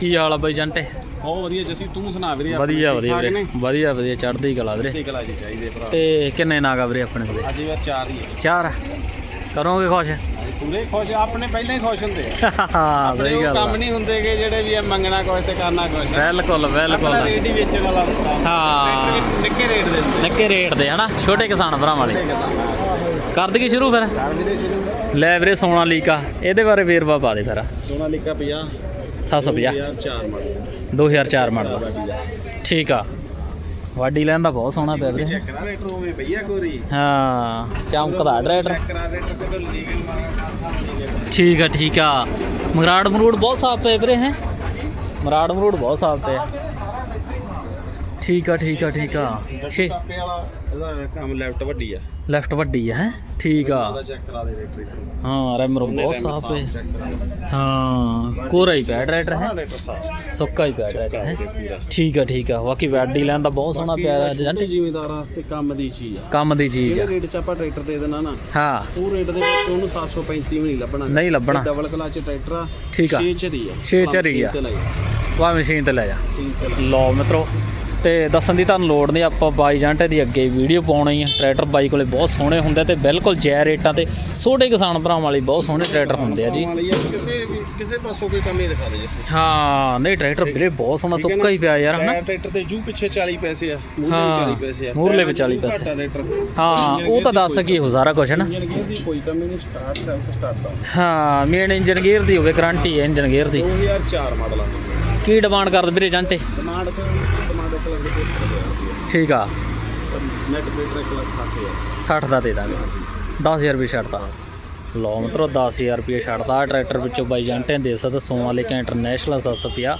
ਕੀ ਹਾਲ ਆ ਬਾਈ ਜੰਟੇ? ਬਹੁਤ ਵਧੀਆ ਜਸੀ ਤੂੰ ਸੁਣਾ ਵੀਰੇ ਆਪਣੇ ਵਧੀਆ ਠੀਕ ਵਧੀਆ ਠਾਕ ਵੀਰੇ ਨੇ? ਵਧੀਆ ਵਧੀਆ ਚੜ੍ਹਦੀ ਕਲਾ ਵੀਰੇ। ਠੀਕ ਲਾ ਜੀ ਚਾਹੀਦੇ ਭਰਾ। ਤੇ ਕਿੰਨੇ ਨਾਗਾ ਵੀਰੇ ਆਪਣੇ ਕੋਲੇ? ਅੱਜ ਯਾਰ ਚਾਰ ਹੀ ਹੈ ਚਾਰ? ਕਰੋਗੇ ਖੁਸ਼? ਪੂਰੇ ਖੁਸ਼ ਆਪਣੇ ਪਹਿਲਾਂ ਹੀ ਖੁਸ਼ ਹੁੰਦੇ ਆ। ਹਾਂ ਆਪਣੇ ਸਹੀ ਉਹ ਗੱਲ ਕੰਮ ਆ ਨਹੀਂ ਹੁੰਦੇ ਕਿ ਜਿਹੜੇ ਵੀ ਆ ਮੰਗਣਾ ਕੁਛ ਤੇ ਕਰਨਾ ਕੁਛ। ਬਿਲਕੁਲ ਆਪਣਾ ਬਿਲਕੁਲ ਰੇਟ ਹੀ ਵੇਚਣ ਵਾਲਾ ਹੁੰਦਾ ਹਾਂ। ਨਿੱਕੇ ਰੇਟ ਦੇ ਹੁੰਦੇ ਨਿੱਕੇ ਰੇਟ ਦੇ ਹਨਾ ਛੋਟੇ ਕਿਸਾਨ ਭਰਾਵਾਂ ਵਾਲੇ। ਕਰ ਦਈਏ ਸ਼ੁਰੂ ਫਿਰ? ਸ਼ੁਰੂ ਲੈ ਵੀਰੇ ਸੋਨਾ ਲੀਕਾ ਇਹਦੇ ਬਾਰੇ ਵੇਰਵਾ ਪਾ ਦੇ ਫਿਰ ਸੋਨਾ ਲਿਕਾ 50 750 ਚਾਰ ਮਾਡਲ। 2004 ਮਾਡਲ। ਠੀਕ ਆ। ਵਾਡੀ ਲੈਣ ਦਾ ਬਹੁਤ ਸੋਹਣਾ ਪਿਆ ਵੀਰੇ। ਚੈੱਕ ਕਰਾ ਰੇਟ ਹੋਵੇ ਭਈਆ ਕੋਰੀ ਹਾਂ ਚਮਕਦਾ ਟਰੈਕਟਰ ਚੈੱਕ ਕਰਾ ਰੇਟ ਤੇ ਲੀਗਲ ਮਾਰਾ ਠੀਕ ਆ ਠੀਕ ਆ। ਮਰਾੜ ਮਰੂੜ ਬਹੁਤ ਸਾਫ਼ ਪਏ ਵੀਰੇ ਹੈ? ਮਰਾੜ ਮਰੂੜ ਬਹੁਤ ਸਾਫ਼ ਪਏ ਠੀਕ ਆ ਠੀਕ ਆ ਠੀਕ ਆ। ਛੇ ਕਾਪੇ ਵਾਲਾ ਇਹਦਾ ਕੰਮ ਲੈਫਟ ਵੱਡੀ ਆ। ਲੈਫਟ ਵੱਡੀ ਆ ਹੈ? ਠੀਕ ਆ। ਉਹਦਾ ਚੈੱਕ ਕਰਾ ਦੇ ਰੇਟ ਰੇਟ ਹਾਂ ਰੈਮਰੋ ਬਹੁਤ ਸਾਫ਼ ਪਏ ਹਾਂ ਕੋਰਾ ਹੀ ਹੈ? ਰੇਟ ਸਾਫ਼। ਸੁੱਕਾ ਹੀ ਪਿਆ ਟਰੈਕਟਰ ਹੈ? ਠੀਕ ਆ ਠੀਕ ਆ। ਬਾਕੀ ਵਾਡੀ ਲੈਣ ਦਾ ਬਹੁਤ ਸੋਹਣਾ ਪਿਆ ਏਜੰਟ ਜ਼ਿਮੀਦਾਰਾਂ ਵਾਸਤੇ ਕੰਮ ਦੀ ਚੀਜ਼ ਆ। ਕੰਮ ਦੀ ਚੀਜ਼ ਆ। ਰੇਟ 'ਚ ਆਪਾਂ ਟਰੈਕਟਰ ਦੇ ਦੇਣਾ ਨਾ ਹਾਂ। ਉਹ ਰੇਟ ਦੇ ਵਿੱਚ ਉਹਨੂੰ 735 ਵੀ ਨਹੀਂ ਲੱਭਣਾ। ਨਹੀਂ ਲੱਭਣਾ। ਡਬਲ ਕਲਚ ਟਰੈਕਟਰ ਆ ਠੀਕ ਆ। 6 ਚਰੀ ਆ। ਛੇ ਝਰੀ ਆ। ਵਾ ਮਸ਼ੀਨ ਤੇ ਲੈ ਜਾ। ਲਓ ਮਿੱਤਰੋ ਤੇ ਦੱਸਣ ਦੀ ਤੁਹਾਨੂੰ ਲੋੜ ਨਹੀਂ ਆਪਾਂ ਬਾਈ ਜੰਟੇ ਦੀ ਅੱਗੇ ਵੀਡੀਓ ਪਾਉਣੀ ਹੈ ਟਰੈਕਟਰ ਬਾਈ ਕੋਲੇ ਬਹੁਤ ਸੋਹਣੇ ਹੁੰਦੇ ਤੇ ਬਿਲਕੁਲ ਜੈ ਰੇਟਾਂ ਤੇ ਛੋਟੇ ਕਿਸਾਨ ਭਰਾਵਾਂ ਵਾਲੀ ਬਹੁਤ ਸੋਹਣੇ ਟਰੈਕਟਰ ਹੁੰਦੇ ਆ ਜੀ। ਵਾਲੀ ਆ, ਕਿਸੇ ਵੀ ਕਿਸੇ ਪਾਸੋਂ ਕੋਈ ਕਮੀ ਦਿਖਾ ਦੇ ਜਿਸੇ। ਹਾਂ ਨਹੀਂ ਟਰੈਕਟਰ ਵੀਰੇ ਬਹੁਤ ਸੋਹਣਾ ਸੁੱਕਾ ਹੀ ਪਿਆ ਯਾਰ ਹਨਾ? ਟਰੈਕਟਰ ਤੇ ਜੂ ਪਿੱਛੇ 40 ਪੈਸੇ ਆ ਮੂਹਰੇ ਹਾਂ, ਵੀ 40 ਪੈਸੇ ਆ। ਮੂਹਰਲੇ ਵੀ 40 ਪੈਰਾਂ 'ਚ ਪੈਸੇ। ਹਾਂ ਉਹ ਤਾਂ ਦੱਸ ਕੀ ਹੋ ਸਾਰਾ ਕੁਝ ਹੈ ਨਾ ਇੰਜਨ ਗੇਅਰ ਦੀ ਕੋਈ ਕਮੀ ਨਹੀਂ ਸਟਾਰਟ ਸੈਲਫ ਸਟਾਰਟ ਆ। ਹਾਂ ਮੇਨ ਇੰਜਨ ਗੇਅਰ ਦੀ ਹੋਵੇ ਗਾਰੰਟੀ ਹੈ ਇੰਜਨ ਗੇਅਰ ਦੀ। 2004 ਮਾਡਲ ਆ। ਕੀ ਡਿਮਾਂਡ ਕਰਦੇ ਵੀਰੇ ਜੰਟੇ? ਡਿਮਾਂਡ ਤੇ ਠੀਕ ਆ। ਨੈਟ ਪੇਟਰ ਇੱਕ ਲੱਖ 60 ਆ 60 ਦਾ ਦੇ ਦਾਂਗੇ। 10000 ਰੁਪਏ ਛੱਡਤਾ। ਲਓ ਮਿੱਤਰੋ 10000 ਰੁਪਏ ਛੱਡਤਾ। ਟਰੈਕਟਰ ਵਿੱਚੋਂ ਬਾਈ ਜੰਟੇ ਦੇ ਸਕਦੇ ਸੋਨਾਲੀਕਾ ਇੰਟਰਨੈਸ਼ਨਲ 750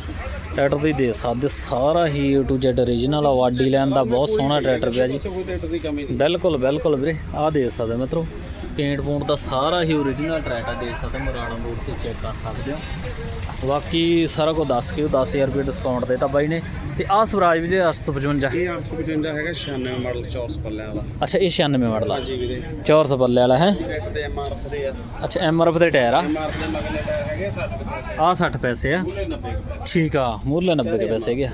ਟਰੈਕਟਰ ਦੀ ਦੇ ਸਕਦੇ ਸਾਰਾ ਹੀ A to Z origignal ਆ ਵਾਡੀ ਲੈਣ ਦਾ ਬਹੁਤ ਸੋਹਣਾ ਟਰੈਕਟਰ ਪਿਆ ਜੀ। ਦੀ ਬਿਲਕੁਲ ਬਿਲਕੁਲ ਵੀਰੇ ਆਹ ਦੇ ਸਕਦੇ ਮਿੱਤਰੋ। ਪੇਂਟ ਪੂੰਟ ਦਾ ਸਾਰਾ ਹੀ origignal ਟਰੈਕਟਰ ਦੇ ਸਕਦੇ ਮਰਾਣਾ ਮੋੜ ਤੇ ਚੈੱਕ ਕਰ ਸਕਦੇ ਹੋ। ਬਾਕੀ ਸਾਰਾ ਕੁਝ ਦੱਸ ਕੇ 10000 ਰੁਪਏ ਡਿਸਕਾਊਂਟ ਦੇਤਾ ਬਾਈ ਨੇ। ਤੇ ਆਹ ਸਵਰਾਜ ਵੀ 855 ਇਹ 855 ਹੈਗਾ 96 ਮਾਡਲ 400 ਪੱਲਿਆਂ ਵਾਲਾ। ਅੱਛਾ ਇਹ 96 ਮਾਡਲ ਆ। ਹਾਂਜੀ ਵੀਰੇ। 400 ਪੱਲੇ ਵਾਲਾ ਹੈ? ਦੇ ਐਮਆਰਐਫ ਦੇ ਆ। ਅੱਛਾ ਐਮਆਰਐਫ ਦੇ ਟਾਇਰ ਆ। ਐਮਆਰਐਫ ਦੇ ਮਗਲੇ ਟਾਇਰ ਹੈਗੇ 60 ਪੈਸੇ ਆਹ 60 ਪੈਸੇ ਆ। ਪੂਰੇ 90 ਪੈਸੇ। ਠੀਕ ਆ। ਮੂਰਲੇ 90 ਕੇ ਪੈਸੇ ਗਿਆ।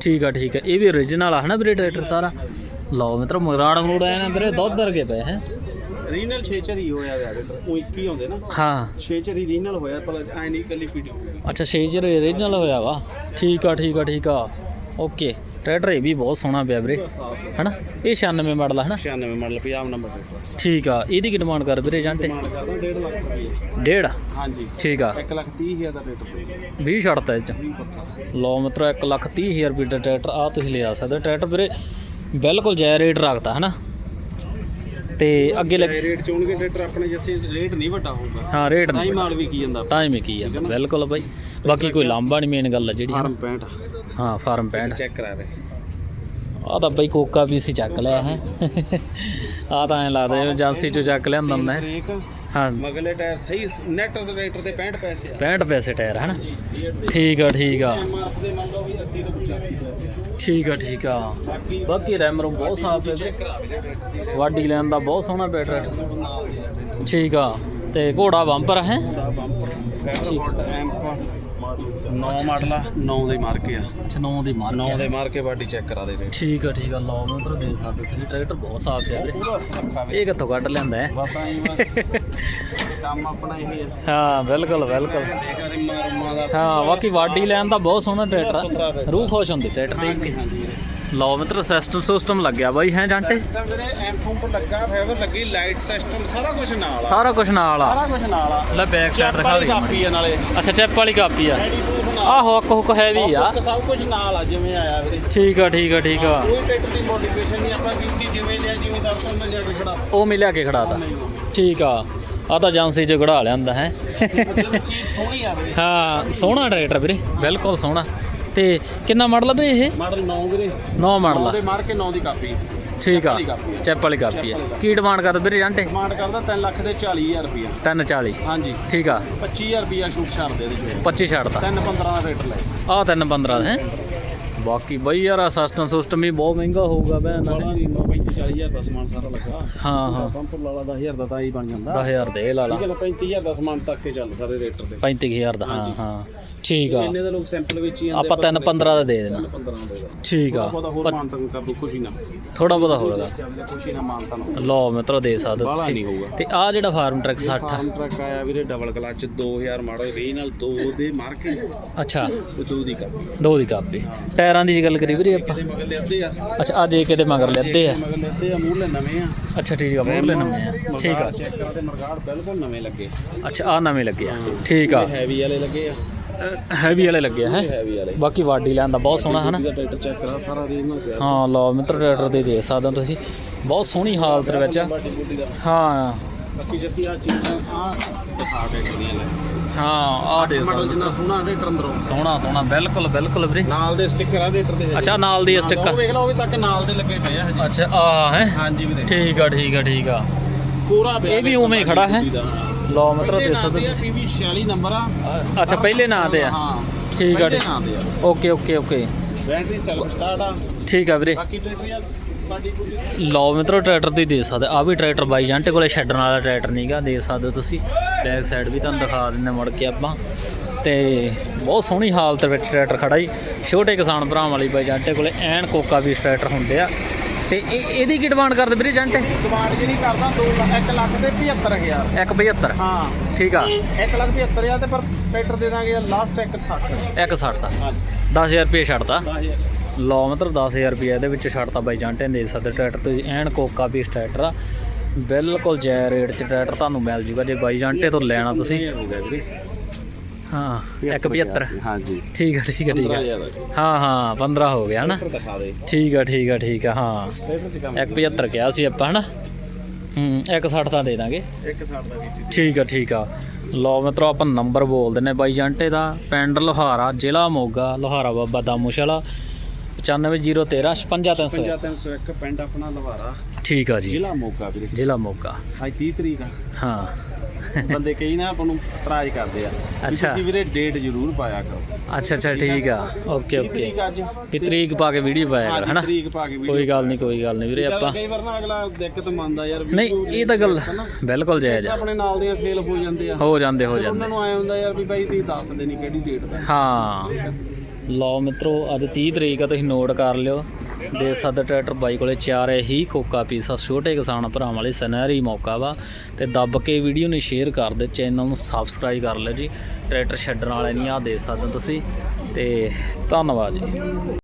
ਠੀਕ ਆ। ਠੀਕ ਆ ਇਹ ਵੀ origignal ਆ ਹਨਾ ਵੀਰੇ ਟਰੈਕਟਰ ਸਾਰਾ? ਲਓ ਮਿੱਤਰੋ ਮਗਰਾੜ ਮਰੂੜ ਆਏ ਨੇ ਵੀਰੇ ਦੁੱਧ ਵਰਗੇ ਪਏ ਹੈ। ਰੀਨਲ 6 ਚਰੀ ਹੋਇਆ ਟਰੈਕਟਰ ਉਹ ਇੱਕ ਹੀ ਆਉਂਦੇ ਨਾ। ਹਾਂ। 6 ਚਰੀ ਰੀਨਲ ਹੋਇਆ ਪਰ ਐ ਨਹੀਂ ਕੱਲੀ ਪੀਡੀ ਅੱਛਾ 6 ਜਰ origignal ਹੋਇਆ ਵਾ। ਠੀਕ ਆ ਠੀਕ ਆ ਠੀਕ ਆ। ਓਕੇ। ਟਰੈਕਟਰ ਇਹ ਵੀ ਬਹੁਤ ਸੋਹਣਾ ਪਿਆ ਵੀਰੇ। ਹਨਾ? ਇਹ 96 ਮਾਡਲ ਆ ਹਨਾ? 96 ਮਾਡਲ 50 ਨੰਬਰ ਟਰੈਕਟਰ ਠੀਕ ਆ ਇਹਦੀ ਕੀ ਡਿਮਾਂਡ ਕਰ ਵੀਰੇ ਜਾਂਟੇ ਡਿਮਾਂਡ ਕਰਦਾ 1.5 ਲੱਖ ਰੁਪਏ। ਡੇਢ? ਹਾਂਜੀ। ਠੀਕ ਆ। 1 ਲੱਖ 30 ਹਜ਼ਾਰ ਦਾ ਪਏਗਾ 20 ਛੱਡਤਾ ਇਹ ਚ। ਲਓ ਮਿੱਤਰੋ 1 ਲੱਖ 30 ਹਜ਼ਾਰ ਰੁਪਏ ਦਾ ਟਰੈਕਟਰ ਆ ਤੁਸੀਂ ਲਿਆ ਸਕਦੇ ਹੋ। ਟਰੈਕਟਰ ਵੀਰੇ ਬਿਲਕੁਲ ਜੈ ਰੇਟ ਰੱਖਦਾ ਹਨਾ? ਤੇ ਅੱਗੇ ਲੱਗ ਰੇਟ ਚੋਣਗੇ ਟਰੈਕਟਰ ਆਪਣੇ ਜਿਵੇਂ ਰੇਟ ਨਹੀਂ ਵੱਡਾ ਹੋਊਗਾ ਹਾਂ ਰੇਟ ਤਾਂ ਹੀ ਨਹੀਂ ਮਾਲ ਵੀ ਕੀ ਜਾਂਦਾ। ਟਾਈਮ ਹੀ ਕੀ ਆ ਬਿਲਕੁਲ ਬਾਈ। ਬਾਕੀ ਕੋਈ ਲਾਂਬਾ ਨਹੀਂ ਮੇਨ ਗੱਲ ਆ ਜਿਹੜੀ ਫਾਰਮ 65 ਹਾਂ ਫਾਰਮ ਪੈਂਟ ਚੈੱਕ ਕਰਾ ਰਹੇ ਆ ਤਾਂ ਬਈ ਕੋਕਾ ਵੀ ਸੀ ਚੱਕ ਲਿਆ ਹੈ। ਆ ਤਾਂ ਐ ਲੱਗਦਾ ਏਜੰਸੀ ਚੋਂ ਚੱਕ ਲਿਆਂਦਾ ਹੁੰਦਾ ਹੈ। ਹਾਂ। ਮਗਲੇ ਟਾਇਰ ਸਹੀ ਨੈਟ ਟਰੈਕਟਰ ਦੇ 65 ਪੈਸੇ ਆ। 65 ਪੈਸੇ ਟਾਇਰ ਹਨਾ? ਠੀਕ ਆ ਠੀਕ ਆ। ਐਮਆਰਐਫ ਦੇ ਮੰਨ ਲਓ ਵੀ 80 ਤੋਂ 85 ਪੈਸੇ ਆ। ਠੀਕ ਆ ਠੀਕ ਆ। ਬਾਕੀ ਰੈਮ ਰੂਮ ਬਹੁਤ ਸਾਫ਼ ਹੈ ਵਾਡੀ ਲੈਣ ਦਾ ਬਹੁਤ ਸੋਹਣਾ ਦੀ ਠੀਕ ਆ ਤੇ ਘੋੜਾ ਬੰਪਰ ਹੈ। ਦਾ ਬੰਪਰ ਫੈਬਰ ਹੋਲਡ ਐਂਪ 9 ਮਾਡਲ ਆ। 9 ਦੇ ਮਾਰ ਕੇ ਆ। ਅੱਛਾ 9 ਦੀ ਮਾਰ 9 ਦੇ ਮਾਰ ਕੇ ਬਾਡੀ ਚੈੱਕ ਕਰਾ ਦੇ ਰੇਟ। ਠੀਕ ਆ ਠੀਕ ਆ। ਲਓ ਮਤਲਬ ਦੇ ਸਕਦੇ ਤੁਸੀਂ ਟਰੈਕਟਰ ਬਹੁਤ ਸਾਫ਼ ਪਿਆ ਵੀਰੇ ਪੂਰਾ ਸੱਖਾ ਵੇ। ਇਹ ਕਿੱਥੋਂ ਕੱਢ ਲਿਆਂਦਾ ਹੈ? ਬਸ ਆਈ ਬਸ। ਕੰਮ ਆਪਣਾ ਇਹ ਹੈ ਹਾਂ ਬਿਲਕੁਲ ਬਿਲਕੁਲ। ਦੇਖਾ ਰਿਮਾ ਰੁਮਾ ਦਾ। ਹਾਂ ਬਾਕੀ ਵਾਡੀ ਲੈਣ ਦਾ ਬਹੁਤ ਸੋਹਣਾ ਟਰੈਕਟਰ ਆ। ਰੂਹ ਖੁਸ਼ ਹੁੰਦੀ ਟਰੈਕਟਰ ਦੇਖ ਕੇ। ਹਾਂਜੀ। ਲਓ ਮਿੱਤਰ ਸਿਸਟਮ ਸਿਸਟਮ ਲੱਗਿਆ ਬਾਈ ਹੈ ਜਾਂਟੇ? ਸਿਸਟਮ ਵੀਰੇ ਐਂਪ ਉੱਪਰ ਲੱਗਾ ਫਾਈਬਰ ਲੱਗੀ ਲਾਈਟ ਸਿਸਟਮ ਸਾਰਾ ਕੁਝ ਨਾਲ ਆ। ਸਾਰਾ ਕੁਝ ਨਾਲ ਆ। ਸਾਰਾ ਕੁਝ ਨਾਲ ਆ। ਲੈ ਬੈਕ ਸਾਈਡ ਦਿਖਾ ਦੇ ਕਾਪੀ ਆ ਨਾਲੇ। ਅੱਛਾ ਚੈਪ ਵਾਲੀ ਕਾਪੀ ਆ। ਆਹੋ ਹੁੱਕ ਹੁੱਕ ਹੈਵੀ ਆ। ਸਭ ਕੁਝ ਨਾਲ ਆ ਜਿਵੇਂ ਆਇਆ ਵੀਰੇ। ਠੀਕ ਆ ਠੀਕ ਆ ਠੀਕ ਆ। ਕੋਈ ਟਰੈਕਟਰ ਦੀ ਮੋਡੀਫਿਕੇਸ਼ਨ ਨਹੀਂ ਆਪਾਂ ਕੀਤੀ ਜਿਵੇਂ ਲਿਆ ਜਿਵੇਂ ਦਰਸ਼ਨ ਮਿਲ ਜਾ ਕਿਸੜਾ ਉਹ ਮਿਲਿਆ ਕੇ ਖੜਾਤਾ ਠੀਕ ਆ। ਆ ਤਾਂ ਏਜੰਸੀ ਚ ਕਢਾ ਲਿਆਂਦਾ ਹੈ। ਮਤਲਬ ਚੀਜ਼ ਸੋਹਣੀ ਆ ਵੀਰੇ। ਹਾਂ ਸੋਹਣਾ ਟਰੈਕਟਰ ਵੀਰੇ ਬਿਲਕੁਲ ਸੋਹਣਾ। ਤੇ ਕਿੰਨਾ ਮਾਡਲ ਆ ਵੀਰੇ ਇਹ? ਮਾਡਲ 9 ਵੀਰੇ। 9 ਮਾਡਲ 9 ਆ ਦੇ ਮਾਰ ਕੇ 9 ਦੀ ਕਾਪੀ। ਠੀਕ ਆ। ਚੈਪ ਵਾਲੀ ਕਾਪੀ ਆ। ਕੀ ਡਿਮਾਂਡ ਕਰ ਵੀਰੇ ਜਾਂਟੇ ਡਿਮਾਂਡ ਕਰਦਾ 3 ਲੱਖ ਦੇ 40000 ਰੁਪਿਆ 340 ਹਾਂਜੀ। ਠੀਕ ਆ। 25000 ਰੁਪਿਆ ਛੂਟ ਛੱਡ ਦੇ ਇਹਦੇ ਚੋਂ। 25 ਛੱਡਤਾ। 3 15 ਦਾ ਰੇਟ ਲੈ। ਆ 315 ਹੈ? ਬਾਕੀ ਬਈ ਯਾਰ ਸਿਸਟਮ ਸਿਸਟਮ ਵੀ ਬਹੁਤ ਮਹਿੰਗਾ ਹੋਊਗਾ ਭੈਣ ਦਾ। ਬੜਾ ਨਹੀਂ 35 40000 ਦਾ ਸਮਾਨ ਸਾਰਾ ਲੱਗਾ। ਹਾਂ ਹਾਂ। ਪੰਪ ਲਾਲਾ 10000 ਦਾ ਤਾਂ ਹੀ ਬਣ ਜਾਂਦਾ। 10000 ਦੇ ਲਾ ਲਾ। ਠੀਕ ਹੈ ਨਾ 35000 ਦਾ ਸਮਾਨ ਤੱਕ ਕੇ ਚੱਲ ਸਾਰੇ ਰੇਟਰ ਤੇ। 35000 ਦਾ ਹਾਂ ਹਾਂ। ਠੀਕ ਆ। ਇੰਨੇ ਦਾ ਲੋਕ ਸੈਂਪਲ ਵਿੱਚ ਹੀ ਆਪਾਂ 3 15 ਦਾ ਦੇ ਦੇਣਾ। 15 ਦੇ ਦਾ ਠੀਕ ਆ। ਬਹੁਤਾ ਹੋਰ ਮਾਨਤਾ ਕਰ ਦੂ ਖੁਸ਼ੀ ਨਾ ਥੋੜਾ ਬਹੁਤਾ ਹੋਵੇਗਾ ਖੁਸ਼ੀ ਨਾ ਮਾਨਤਾ ਨਾ ਲਓ ਮਿੱਤਰੋ ਦੇ ਸਕਦੇ ਤੁਸੀਂ। ਨਹੀਂ ਹੋਊਗਾ। ਤੇ ਆ ਜਿਹੜਾ ਫਾਰਮ ਟਰੈਕ 60 ਫਾਰਮ ਟਰੱਕ ਆਇਆ ਵੀਰੇ ਡਬਲ ਕਲਚ 2000 ਮਾਡਲ ਰੀ ਨਾਲ 2 ਦੇ ਮਾਰ ਕੇ ਅੱਛਾ। ਤੇ 2 ਦੀ ਕਾਪੀ। ਦੋ ਦੀ ਕਾਪੀ। ਟਾਇਰਾਂ ਦੀ ਜੇ ਗੱਲ ਕਰੀ ਵੀਰੇ ਆਪਾਂ? ਮਗਰ ਲੈਦੇ ਆ। ਅੱਛਾ ਅੱਜ ਮਗਰ ਲੈਦੇ ਆ? ਮਗਰ ਲੈਦੇ ਆ ਮੂਹਰੇ ਨਵੇਂ ਆ। ਅੱਛਾ ਠੀਕ ਆ ਮੋਰਲੇ ਨਵੇਂ ਆ। ਠੀਕ ਆ। ਚੈੱਕ ਕਰਾ ਤੇ ਮਰਗਾੜ ਬਿਲਕੁਲ ਨਵੇਂ ਲੱਗੇ। ਅੱਛਾ ਆ ਨਵੇਂ ਲੱਗੇ ਆ। ਠੀਕ ਆ। ਹੈਵੀ ਵਾਲੇ ਲੱਗੇ ਆ। ਹੈਵੀ ਵਾਲੇ ਲੱਗੇ ਹੈ? ਬਾਕੀ ਵਾਡੀ ਲੈਣ ਦਾ ਬਹੁਤ ਸੋਹਣਾ ਹਨਾ? ਇਹਦਾ ਟਰੈਕਟਰ ਚੈੱਕ ਕਰਾ ਸਾਰਾ ਰੀਜ ਨਾਲ ਪਿਆ ਹਾਂ ਲਓ ਮਿੱਤਰ ਟਰੈਕਟਰ ਦੇ ਦੇਖ ਸਕਦੇ ਹੋ ਤੁਸੀਂ। ਬਹੁਤ ਸੋਹਣੀ ਹਾਲਤ ਦੇ ਵਿੱਚ ਦਾ। ਹਾਂ। ਬਾਕੀ ਜੱਸੀ ਆ ਚੀਜ਼ਾਂ ਆ ਦਿਖਾ ਟਰੈਕਟਰ ਦੀਆਂ ਲੈ ਹਾਂ ਆ ਦੇਖ ਮਾਡਲ ਜਿੰਨਾ ਸੋਹਣਾ ਟਰੈਕਟਰ ਅੰਦਰੋਂ। ਸੋਹਣਾ ਸੋਹਣਾ ਬਿਲਕੁਲ ਬਿਲਕੁਲ ਵੀਰੇ। ਨਾਲ ਦੇ ਸਟicker ਆ ਟਰੈਕਟਰ ਦੇ ਅੱਛਾ ਨਾਲ ਦੀ ਉਹ ਸਟicker ਵੇਖ ਲਓ ਉਹ ਵੀ ਤੱਕ ਨਾਲ ਦੇ ਲੱਗੇ ਪਏ ਆ ਹਜੇ। ਅੱਛਾ ਆ ਹੈ। ਹਾਂਜੀ ਵੀਰੇ। ਠੀਕ ਆ ਠੀਕ ਆ ਠੀਕ ਆ। ਪੂਰਾ ਇਹ ਵੀ ਉਵੇਂ ਹੀ ਖੜਾ ਹੈ? ਲਓ ਮਿੱਤਰੋ ਦੇਖ ਸਕਦੇ ਹੋ ਨਾਂ ਤੇ ਆ, PV 46 ਨੰਬਰ ਆ। ਤੁਸੀਂ। ਅੱਛਾ ਪਹਿਲੇ ਨਾਂ ਤੇ ਆ। ਹਾਂ। ਠੀਕ ਆ okay okay okay. Battery self start ਆ। ਠੀਕ ਆ ਵੀਰੇ। ਬਾਕੀ ਟਰੈਕਟਰ ਲਓ ਮਿੱਤਰੋ ਟਰੈਕਟਰ ਤੁਸੀਂ ਦੇ ਸਕਦੇ ਆ ਵੀ ਟਰੈਕਟਰ ਬਾਈ ਜਾਂਟੇ ਕੋਲੇ ਛੱਡਣ ਵਾਲਾ ਟਰੈਕਟਰ ਨਹੀਂਗਾ ਦੇ ਸਕਦੇ ਤੁਸੀਂ। ਬੈਕ ਸਾਈਡ ਵੀ ਤੁਹਾਨੂੰ ਦਿਖਾ ਦਿੰਦੇ ਮੁੜ ਕੇ ਆਪਾਂ। ਤੇ ਬਹੁਤ ਸੋਹਣੀ ਹਾਲਤ ਵਿੱਚ ਟਰੈਕਟਰ ਖੜਾ ਜੀ। ਛੋਟੇ ਕਿਸਾਨ ਭਰਾਵਾਂ ਵਾਲੀ ਬਾਈ ਜਾਂਟੇ ਕੋਲੇ ਐਨ ਕੋਕਾ ਵੀ ਟਰੈਕਟਰ ਹੁੰਦੇ ਆ। ਤੇ ਇਹ ਇਹਦੀ ਕੀ ਡਿਮਾਂਡ ਕਰਦੇ ਵੀਰੇ ਜਾਂਟੇ? ਡਿਮਾਂਡ ਜਿਹੜੀ ਕਰਦਾ 2 1 ਲੱਖ ਤੇ 75000 175 ਹਾਂ। ਠੀਕ ਆ। 1 ਲੱਖ 75000 ਤੇ ਪਰ ਟਰੈਕਟਰ ਦੇ ਦਾਂਗੇ ਲਾਸਟ 1 60 160 ਦਾ। ਹਾਂਜੀ। 10000 ਰੁਪਏ 10000 ਲਓ ਮਤਲਬ 10000 ਰੁਪਏ ਇਹਦੇ ਵਿੱਚ ਛੱਡਤਾ ਬਾਈ ਜਾਂਟੇ ਦੇ ਸਕਦੇ ਟਰੈਕਟਰ ਤੁਸੀਂ ਐਨ ਕੋਕਾ ਵੀ ਟਰੈਕਟਰ ਆ। ਬਿਲਕੁਲ ਜੈ ਰੇਟ 'ਚ ਟਰੈਕਟਰ ਤੁਹਾਨੂੰ ਮਿਲ ਜੂਗਾ ਜੇ ਬਾਈ ਜਾਂਟੇ ਤੋਂ ਲੈਣਾ ਤੁਸੀਂ। ਹੋ ਗਿਆ ਵੀਰੇ। ਹਾਂ 175 ਹਾਂਜੀ ਠੀਕ ਆ ਠੀਕ ਆ ਠੀਕ ਆ। 15000 ਹਾਂ ਹਾਂ 15 ਹੋ ਗਿਆ ਹਨਾ ਠੀਕ ਆ ਠੀਕ ਆ ਠੀਕ ਆ ਹਾਂ। ਟਰੈਕਟਰ ਚ ਕੰਮ 175 ਕਿਹਾ ਸੀ ਆਪਾਂ ਹਨਾ? ਹੂੰ 160 ਤਾਂ ਦੇ ਦਾਂਗੇ। 1 60 ਦਾ ਵਿੱਚ ਠੀਕ ਆ ਠੀਕ ਆ। ਲਓ ਮਿੱਤਰੋ ਆਪਾਂ ਨੰਬਰ ਬੋਲ ਦਿੰਨੇ ਬਾਈ ਜਾਂਟੇ ਦਾ। ਪਿੰਡ ਲੋਹਾਰਾ ਜ਼ਿਲ੍ਹਾ ਮੋਗਾ ਲੋਹਾਰਾ ਬਾਬਾ ਦਾਮੂਸ਼ਾਲਾ 95013 55300 5301 ਪਿੰਡ ਆਪਣਾ ਲਵਾਰਾ। ਠੀਕ ਆ ਜੀ। ਜ਼ਿਲ੍ਹਾ ਮੋਗਾ ਵੀਰੇ। ਜ਼ਿਲ੍ਹਾ ਮੋਗਾ। ਅੱਜ 30 ਤਰੀਕ ਆ। ਹਾਂ। ਬੰਦੇ ਕਈ ਨਾ ਆਪਾਂ ਨੂੰ ਇਤਰਾਜ਼ ਕਰਦੇ ਆ ਵੀ ਅੱਛਾ। ਤੁਸੀਂ ਵੀਰੇ ਡੇਟ ਜ਼ਰੂਰ ਪਾਇਆ ਕਰੋ। ਅੱਛਾ ਅੱਛਾ ਠੀਕ ਆ ਓਕੇ 30 ਓਕੇ। ਤਰੀਕ ਅੱਜ। ਵੀ ਤਰੀਕ ਪਾ ਕੇ ਵੀਡੀਓ ਪਾਇਆ ਕਰ ਹਾਂਜੀ, ਹਨਾ? ਤਰੀਕ ਪਾ ਕੇ ਵੀਡੀਓ ਕੋਈ ਗੱਲ ਨਹੀਂ ਕੋਈ ਗੱਲ ਨਹੀਂ ਵੀਰੇ ਆਪਾਂ ਕਈ ਵਾਰ ਨਾ ਅਗਲਾ ਦਿੱਕਤ ਮੰਨਦਾ ਯਾਰ ਨਹੀਂ ਇਹ ਤਾਂ ਗੱਲ ਬਿਲਕੁਲ ਜਾਇਜ਼ ਆ। ਆਪਣੇ ਨਾਲ ਦੀਆਂ ਸੇਲ ਹੋ ਜਾਂਦੇ ਆ ਹੋ ਜਾਂਦੇ ਹੋ ਫਿਰ ਜਾਂਦੇ। ਉਹਨਾਂ ਨੂੰ ਆਇਆ ਹੁੰਦਾ ਯਾਰ ਵੀ ਬਾਈ ਤੁਸੀਂ ਦੱਸ ਦੇ ਨਹੀਂ ਕਿਹੜੀ ਡੇਟ ਦਾ। ਹਾਂ। ਲਓ ਮਿੱਤਰੋ, ਅੱਜ 30 ਤਰੀਕ ਆ, ਤੁਸੀਂ ਨੋਟ ਕਰ ਲਿਓ। ਦੇ ਸਦ ਟਰੈਕਟਰ ਬਾਈ ਕੋਲੇ ਚਾਰੇ ਹੀ ਕੋਕਾ ਪੀਸਾ ਛੋਟੇ ਕਿਸਾਨ ਭਰਾਵਾਂ ਵਾਲੇ ਸੁਨਹਿਰੀ ਮੌਕਾ ਵਾ। ਤੇ ਦੱਬ ਕੇ ਵੀਡੀਓ ਨੂੰ ਸ਼ੇਅਰ ਕਰ ਦੇ ਚੈਨਲ ਨੂੰ ਸਬਸਕ੍ਰਾਈਬ ਕਰ ਲਿਓ ਜੀ। ਟਰੈਕਟਰ ਛੱਡਣ ਵਾਲੇ ਨਹੀਂ ਆ, ਦੇ ਸਕਦੇ ਤੁਸੀਂ। ਤੇ ਧੰਨਵਾਦ ਜੀ।